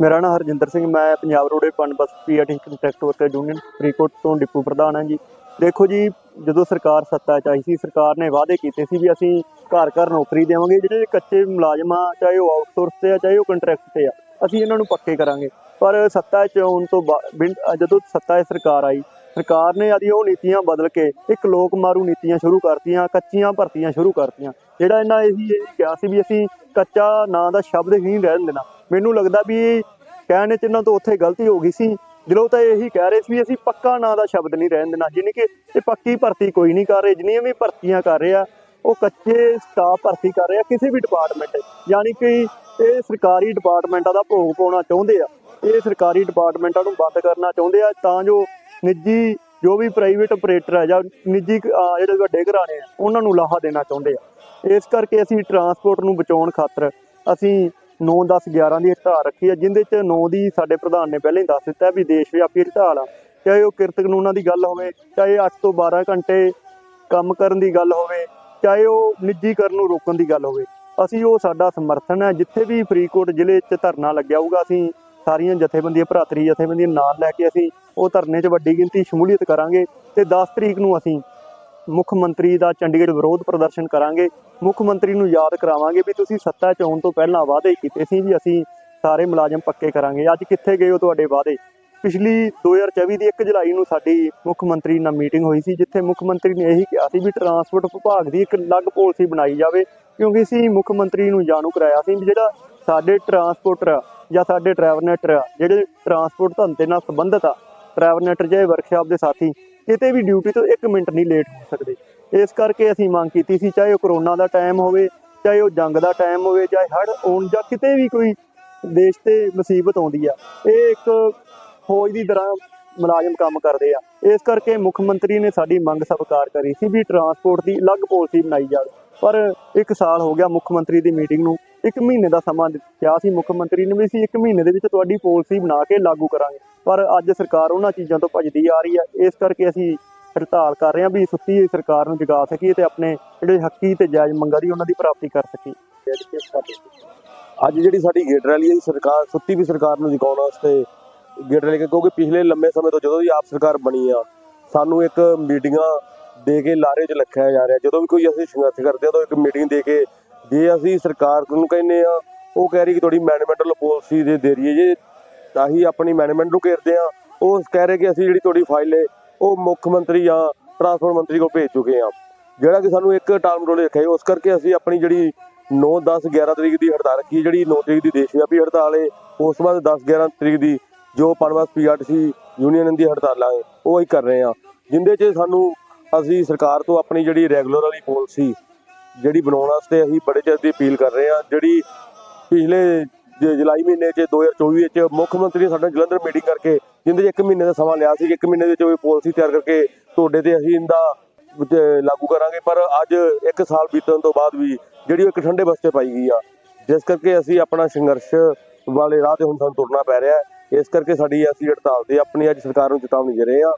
ਮੇਰਾ ਨਾਮ ਹਰਜਿੰਦਰ ਸਿੰਘ, ਮੈਂ Punjab roadways Punbus PRT contract worker union Faridkot ਤੋਂ ਡਿਪੂ ਪ੍ਰਧਾਨ ਹਾਂ ਜੀ। ਦੇਖੋ ਜੀ, ਜਦੋਂ ਸਰਕਾਰ ਸੱਤਾ 'ਚ ਆਈ ਸੀ, ਸਰਕਾਰ ਨੇ ਵਾਅਦੇ ਕੀਤੇ ਸੀ ਵੀ ਅਸੀਂ ਘਰ ਘਰ ਨੌਕਰੀ ਦੇਵਾਂਗੇ, ਜਿਹੜੇ ਕੱਚੇ ਮੁਲਾਜ਼ਮ ਆ ਚਾਹੇ ਉਹ ਆਊਟਸੋਰਸ ਤੇ ਆ, ਚਾਹੇ ਉਹ ਕੰਟਰੈਕਟ ਤੇ ਆ, ਅਸੀਂ ਇਹਨਾਂ ਨੂੰ ਪੱਕੇ ਕਰਾਂਗੇ। ਪਰ ਸੱਤਾ 'ਚ ਆਉਣ ਤੋਂ ਬਾਅਦ ਬਿਨ- ਜਦੋਂ ਸੱਤਾ 'ਚ ਸਰਕਾਰ ਆਈ, ਸਰਕਾਰ ਨੇ ਆਦੀ ਉਹ ਨੀਤੀਆਂ ਬਦਲ ਕੇ ਇੱਕ ਲੋਕ ਮਾਰੂ ਨੀਤੀਆਂ ਸ਼ੁਰੂ ਕਰਤੀਆਂ, ਕੱਚੀਆਂ ਭਰਤੀਆਂ ਸ਼ੁਰੂ ਕਰਤੀਆਂ। ਜਿਹੜਾ ਇਹਨਾਂ ਇਹੀ ਇਹ ਕਿਹਾ ਸੀ ਵੀ ਅਸੀਂ ਕੱਚਾ ਨਾਂ ਦਾ ਸ਼ਬਦ ਹੀ ਨਹੀਂ ਰਹਿਣ ਦੇਣਾ। ਮੈਨੂੰ ਲੱਗਦਾ ਵੀ ਕਹਿਣ ਚ ਇਹਨਾਂ ਤੋਂ ਉੱਥੇ ਗਲਤੀ ਹੋ ਗਈ ਸੀ। ਜਦੋਂ ਤਾਂ ਇਹੀ ਕਹਿ ਰਹੇ ਸੀ ਵੀ ਅਸੀਂ ਪੱਕਾ ਨਾਂ ਦਾ ਸ਼ਬਦ ਨਹੀਂ ਰਹਿਣ ਦੇਣਾ ਯਾਨੀ ਕਿ ਇਹ ਪੱਕੀ ਭਰਤੀ ਕੋਈ ਨਹੀਂ ਕਰ ਰਹੇ, ਜਿੰਨੀਆਂ ਵੀ ਭਰਤੀਆਂ ਕਰ ਰਹੇ ਆ, ਉਹ ਕੱਚੇ ਸਟਾਫ ਭਰਤੀ ਕਰ ਰਹੇ ਆ ਕਿਸੇ ਵੀ ਡਿਪਾਰਟਮੈਂਟ ਯਾਨੀ ਕਿ ਇਹ ਸਰਕਾਰੀ ਡਿਪਾਰਟਮੈਂਟਾਂ ਦਾ ਭੋਗ ਪਾਉਣਾ ਚਾਹੁੰਦੇ ਆ। ਇਹ ਸਰਕਾਰੀ ਡਿਪਾਰਟਮੈਂਟਾਂ ਨੂੰ ਬੰਦ ਕਰਨਾ ਚਾਹੁੰਦੇ ਆ, ਤਾਂ ਜੋ ਨਿੱਜੀ ਜੋ ਵੀ ਪ੍ਰਾਈਵੇਟ ਆਪਰੇਟਰ ਆ ਜਾਂ ਨਿੱਜੀ ਜਿਹੜੇ ਵੱਡੇ ਘਰਾਣੇ ਆ, ਉਹਨਾਂ ਨੂੰ ਲਾਹਾ ਦੇਣਾ ਚਾਹੁੰਦੇ ਆ। ਇਸ ਕਰਕੇ ਅਸੀਂ ਟਰਾਂਸਪੋਰਟ ਨੂੰ ਬਚਾਉਣ ਖਾਤਰ ਅਸੀਂ 9 10 11 ਦੀ ਹੜਤਾਲ ਰੱਖੀ ਹੈ, ਜਿੰਦੇ ਚ 9 ਦੀ ਸਾਡੇ ਪ੍ਰਧਾਨ ਨੇ ਪਹਿਲਾਂ ਹੀ ਦੱਸ ਦਿੱਤਾ ਵੀ ਦੇਸ਼ ਵਿਆਪੀ ਹੜਤਾਲ ਆ। ਚਾਹੇ ਉਹ ਕਿਰਤ ਕਾਨੂੰਨਾਂ ਦੀ ਗੱਲ ਹੋਵੇ, ਚਾਹੇ 8 ਤੋਂ 12 ਘੰਟੇ ਕੰਮ ਕਰਨ ਦੀ ਗੱਲ ਹੋਵੇ, ਚਾਹੇ ਉਹ ਨਿੱਜੀਕਰਨ ਨੂੰ ਰੋਕਣ ਦੀ ਗੱਲ ਹੋਵੇ, ਅਸੀਂ ਉਹ ਸਾਡਾ ਸਮਰਥਨ ਹੈ। ਜਿੱਥੇ ਵੀ ਫਰੀਦਕੋਟ ਜ਼ਿਲ੍ਹੇ 'ਚ ਧਰਨਾ ਲੱਗਿਆ ਹੋਊਗਾ, ਅਸੀਂ ਸਾਰੀਆਂ ਜਥੇਬੰਦੀਆਂ, ਭਰਾਤਰੀ ਜਥੇਬੰਦੀਆਂ ਨਾਲ ਲੈ ਕੇ ਅਸੀਂ ਉਹ ਧਰਨੇ 'ਚ ਵੱਡੀ ਗਿਣਤੀ ਸ਼ਮੂਲੀਅਤ ਕਰਾਂਗੇ ਤੇ 10 ਤਰੀਕ ਨੂੰ ਅਸੀਂ ਮੁੱਖ ਮੰਤਰੀ ਦਾ ਚੰਡੀਗੜ੍ਹ ਵਿਰੋਧ ਪ੍ਰਦਰਸ਼ਨ ਕਰਾਂਗੇ। ਮੁੱਖ ਮੰਤਰੀ ਨੂੰ ਯਾਦ ਕਰਾਵਾਂਗੇ ਵੀ ਤੁਸੀਂ ਸੱਤਾ 'ਚ ਆਉਣ ਤੋਂ ਪਹਿਲਾਂ ਵਾਅਦੇ ਕੀਤੇ ਸੀ ਵੀ ਅਸੀਂ ਸਾਰੇ ਮੁਲਾਜ਼ਮ ਪੱਕੇ ਕਰਾਂਗੇ। ਅੱਜ ਕਿੱਥੇ ਗਏ ਹੋ ਤੁਹਾਡੇ ਵਾਅਦੇ? ਪਿਛਲੀ 2024 ਦੀ 1 ਜੁਲਾਈ ਨੂੰ ਸਾਡੀ ਮੁੱਖ ਮੰਤਰੀ ਨਾਲ ਮੀਟਿੰਗ ਹੋਈ ਸੀ, ਜਿੱਥੇ ਮੁੱਖ ਮੰਤਰੀ ਨੇ ਇਹੀ ਕਿਹਾ ਸੀ ਵੀ ਟਰਾਂਸਪੋਰਟ ਵਿਭਾਗ ਦੀ ਇੱਕ ਅਲੱਗ ਪਾਲਿਸੀ ਬਣਾਈ ਜਾਵੇ, ਕਿਉਂਕਿ ਅਸੀਂ ਮੁੱਖ ਮੰਤਰੀ ਨੂੰ ਜਾਣੂ ਕਰਾਇਆ ਸੀ ਵੀ ਜਿਹੜਾ ਸਾਡੇ ਟਰਾਂਸਪੋਰਟਰ ਜਾਂ ਸਾਡੇ ਟਰੈਵਲਨੇਟਰ ਆ, ਜਿਹੜੇ ਟਰਾਂਸਪੋਰਟ ਧੰਦੇ ਨਾਲ ਸੰਬੰਧਿਤ ਆ ਟਰੈਵਲਨੇਟਰ ਜਾਂ ਵਰਕਸ਼ਾਪ ਦੇ ਸਾਥੀ ਕਿਤੇ ਵੀ ਡਿਊਟੀ ਤੋਂ 1 ਮਿੰਟ ਨਹੀਂ ਲੇਟ ਹੋ ਸਕਦੇ। ਇਸ ਕਰਕੇ ਅਸੀਂ ਮੰਗ ਕੀਤੀ ਸੀ, ਚਾਹੇ ਉਹ ਕਰੋਨਾ ਦਾ ਟਾਈਮ ਹੋਵੇ, ਚਾਹੇ ਉਹ ਜੰਗ ਦਾ ਟਾਈਮ ਹੋਵੇ ਚਾਹੇ ਹੜ੍ਹ ਆਉਣ ਜਾਂ ਕਿਤੇ ਵੀ ਕੋਈ ਦੇਸ਼ ਤੇ ਮੁਸੀਬਤ ਆਉਂਦੀ ਆ, ਇਹ ਇੱਕ ਫੌਜ ਦੀ ਤਰ੍ਹਾਂ ਮੁਲਾਜ਼ਮ ਕੰਮ ਕਰਦੇ ਆ। ਇਸ ਕਰਕੇ ਮੁੱਖ ਮੰਤਰੀ ਨੇ ਸਾਡੀ ਮੰਗ ਸਵੀਕਾਰ ਕਰੀ ਸੀ ਵੀ ਟਰਾਂਸਪੋਰਟ ਦੀ ਅਲੱਗ ਪਾਲਿਸੀ ਬਣਾਈ ਜਾਵੇ। ਪਰ ਇੱਕ ਸਾਲ ਹੋ ਗਿਆ ਮੁੱਖ ਮੰਤਰੀ ਦੀ ਮੀਟਿੰਗ ਨੂੰ। ਇੱਕ ਮਹੀਨੇ ਦਾ ਸਮਾਂ ਦਿੱਤਾ ਸੀ ਮੁੱਖ ਮੰਤਰੀ ਨੇ ਵੀ ਅਸੀਂ ਇੱਕ ਮਹੀਨੇ ਦੇ ਵਿੱਚ ਤੁਹਾਡੀ ਪਾਲਿਸੀ ਬਣਾ ਕੇ ਲਾਗੂ ਕਰਾਂਗੇ। ਪਰ ਅੱਜ ਸਰਕਾਰ ਉਹਨਾਂ ਚੀਜ਼ਾਂ ਤੋਂ ਭੱਜਦੀ ਆ ਰਹੀ ਹੈ ਇਸ ਕਰਕੇ ਅਸੀਂ ਹੜਤਾਲ ਕਰ ਰਹੇ ਹਾਂ ਵੀ ਸੁੱਤੀ ਹੋਈ ਸਰਕਾਰ ਨੂੰ ਜਗਾ ਸਕੀਏ ਤੇ ਆਪਣੇ ਜਿਹੜੇ ਹੱਕੀ ਤੇ ਜਾਇਜ਼ ਮੰਗਾਂ ਦੀ ਉਹਨਾਂ ਦੀ ਪ੍ਰਾਪਤੀ ਕਰ ਸਕੀਏ। ਅੱਜ ਜਿਹੜੀ ਸਾਡੀ ਗੇਟ ਰੈਲੀ ਹੈ ਜੀ, ਸਰਕਾਰ ਸੁੱਤੀ ਵੀ ਸਰਕਾਰ ਨੂੰ ਜਗਾਉਣ ਵਾਸਤੇ ਗੇਟ ਕੇ, ਕਿਉਂਕਿ ਪਿਛਲੇ ਲੰਮੇ ਸਮੇਂ ਤੋਂ ਜਦੋਂ ਦੀ ਆਪ ਸਰਕਾਰ ਬਣੀ ਆ, ਸਾਨੂੰ ਇੱਕ ਮੀਟਿੰਗਾਂ ਦੇ ਕੇ ਲਾਰੇ 'ਚ ਰੱਖਿਆ ਜਾ ਰਿਹਾ। ਜਦੋਂ ਵੀ ਕੋਈ ਅਸੀਂ ਸੰਘਰਸ਼ ਕਰਦੇ ਆ, ਤਾਂ ਇੱਕ ਮੀਟਿੰਗ ਦੇ ਕੇ ਜੇ ਅਸੀਂ ਸਰਕਾਰ ਨੂੰ ਕਹਿੰਦੇ ਆ, ਉਹ ਕਹਿ ਰਹੀ ਕਿ ਤੁਹਾਡੀ ਮੈਨੇਜਮੈਂਟਲ ਪਾਲਿਸੀ ਦੇ ਦੇ ਰਹੀ ਹੈ ਜੇ, ਤਾਂ ਹੀ ਆਪਣੀ ਮੈਨੇਜਮੈਂਟ ਨੂੰ ਘੇਰਦੇ ਆ। ਉਹ ਕਹਿ ਰਹੇ ਕਿ ਅਸੀਂ ਜਿਹੜੀ ਤੁਹਾਡੀ ਫਾਈਲ ਹੈ, ਉਹ ਮੁੱਖ ਮੰਤਰੀ ਜਾਂ ਟਰਾਂਸਪੋਰਟ ਮੰਤਰੀ ਕੋਲ ਭੇਜ ਚੁੱਕੇ ਆ। ਜਿਹੜਾ ਕਿ ਸਾਨੂੰ ਇੱਕ ਟਾਈਮ ਰੋਲ ਰੱਖਿਆ ਉਸ ਕਰਕੇ ਅਸੀਂ ਆਪਣੀ ਜਿਹੜੀ 9 10 11 ਤਰੀਕ ਦੀ ਹੜਤਾਲ ਰੱਖੀ ਜਿਹੜੀ 9 ਤਰੀਕ ਦੀ ਦੇਸ਼ ਵਿਆਪੀ ਹੜਤਾਲ ਹੈ, ਉਸ ਤੋਂ ਬਾਅਦ 10 11 ਤਰੀਕ ਦੀ ਜੋ ਪਨਬਸ ਪੀਆਰਟੀਸੀ ਯੂਨੀਅਨ ਦੀ ਹੜਤਾਲਾਂ ਹੈ ਉਹ ਅਸੀਂ ਕਰ ਰਹੇ ਹਾਂ। ਜਿੰਦੇ 'ਚ ਸਾਨੂੰ ਅਸੀਂ ਸਰਕਾਰ ਤੋਂ ਆਪਣੀ ਜਿਹੜੀ ਰੈਗੂਲਰ ਵਾਲੀ ਪਾਲਿਸੀ ਜਿਹੜੀ ਬਣਾਉਣ ਵਾਸਤੇ ਅਸੀਂ ਬੜੇ ਚਿਰ ਦੀ ਅਪੀਲ ਕਰ ਰਹੇ ਹਾਂ। ਜਿਹੜੀ ਪਿਛਲੇ ਜ- ਜੁਲਾਈ ਮਹੀਨੇ 'ਚ 2024 ਵਿੱਚ ਮੁੱਖ ਮੰਤਰੀ ਨੇ ਸਾਡਾ ਜਲੰਧਰ ਮੀਟਿੰਗ ਕਰਕੇ ਜਿੰਦੇ 'ਚ ਇੱਕ ਮਹੀਨੇ ਦਾ ਸਮਾਂ ਲਿਆ ਸੀ ਕਿ ਇੱਕ ਮਹੀਨੇ ਦੇ ਵਿੱਚ ਉਹ ਪਾਲਿਸੀ ਤਿਆਰ ਕਰਕੇ ਤੁਹਾਡੇ ਤੇ ਅਸੀਂ ਇਹਦਾ ਲਾਗੂ ਕਰਾਂਗੇ। ਪਰ ਅੱਜ ਇੱਕ ਸਾਲ ਬੀਤਣ ਤੋਂ ਬਾਅਦ ਵੀ ਜਿਹੜੀ ਉਹ ਇੱਕ ਠੰਡੇ ਬਸਤੇ ਪਾਈ ਗਈ ਆ, ਜਿਸ ਕਰਕੇ ਅਸੀਂ ਆਪਣਾ ਸੰਘਰਸ਼ ਵਾਲੇ ਰਾਹ ਤੇ ਹੁਣ ਸਾਨੂੰ ਤੁਰਨਾ ਪੈ ਰਿਹਾ ਹੈ। ਇਸ ਕਰਕੇ ਸਾਡੀ ਅਸੀਂ ਹੜਤਾਲ ਤੇ ਆਪਣੀ ਅੱਜ ਸਰਕਾਰ ਨੂੰ ਚੇਤਾਵਨੀ ਦੇ ਰਹੇ ਹਾਂ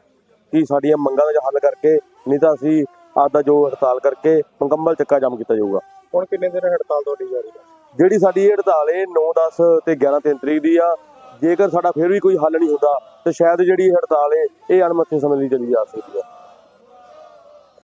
ਕਿ ਸਾਡੀਆਂ ਮੰਗਾਂ ਦਾ ਹੱਲ ਕਰਕੇ ਨਹੀਂ ਤਾਂ ਅਸੀਂ ਅੱਜ ਦਾ ਜੋ ਹੜਤਾਲ ਕਰਕੇ ਮੁਕੰਮਲ ਚੱਕਾ ਜਾਮ ਕੀਤਾ ਜਾਊਗਾ। ਹੁਣ ਕਿੰਨੇ ਦਿਨ ਹੜਤਾਲ ਤੁਹਾਡੀ ਜਾਰੀ ਹੈ ਜਿਹੜੀ ਸਾਡੀ ਇਹ ਹੜਤਾਲ ਹੈ 9 10 ਤੇ 11 3 ਤਰੀਕ ਦੀ ਆ ਜੇਕਰ ਸਾਡਾ ਫਿਰ ਵੀ ਕੋਈ ਹੱਲ ਨਹੀਂ ਹੁੰਦਾ ਤੇ ਸ਼ਾਇਦ ਜਿਹੜੀ ਇਹ ਹੜਤਾਲ ਹੈ ਇਹ ਅਣਮੱਥੇ ਸਮੇਂ ਲਈ ਚੱਲੀ ਜਾ ਸਕਦੀ ਹੈ